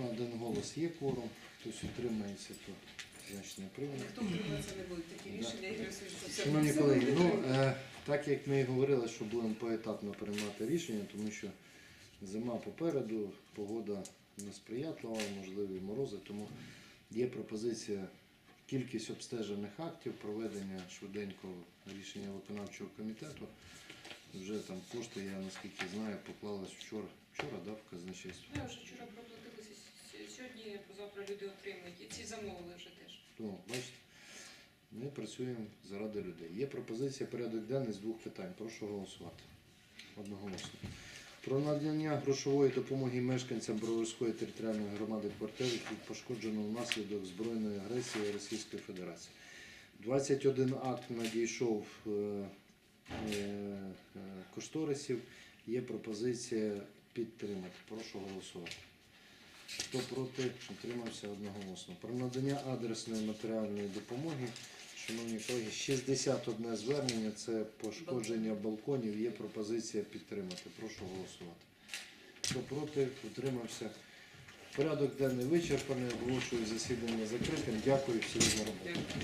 Ну, Один голос є кворум, хтось утримається, то значить не прийнято. Ніхто утримуватися не буде. Такі рішення Ігор Васильович, все Шановні колеги, ну е, так як ми і говорили, що будемо поетапно приймати рішення, тому що зима попереду, погода несприятлива, можливі морози, тому є пропозиція кількість обстежених актів, проведення швиденького рішення виконавчого комітету. Вже там кошти, я наскільки знаю, поклалась вчора, вчора, да, в казначейство. Ми вже вчора завтра люди отримують. І ці замовили вже теж. Ну, бачите, ми працюємо заради людей. Є пропозиція порядок денний з двох питань. Прошу голосувати. Одноголосно. Про надання грошової допомоги мешканцям Броварської територіальної громади квартир, які пошкоджено внаслідок збройної агресії Російської Федерації. 21 акт надійшов е, е, е, кошторисів. Є пропозиція підтримати. Прошу голосувати. Хто проти, утримався одноголосно. Про надання адресної матеріальної допомоги. Шановні колеги, 61 звернення це пошкодження балконів. Є пропозиція підтримати. Прошу голосувати. Хто проти, утримався. Порядок денний вичерпаний. Оголошую засідання закритим. Дякую всім за роботу.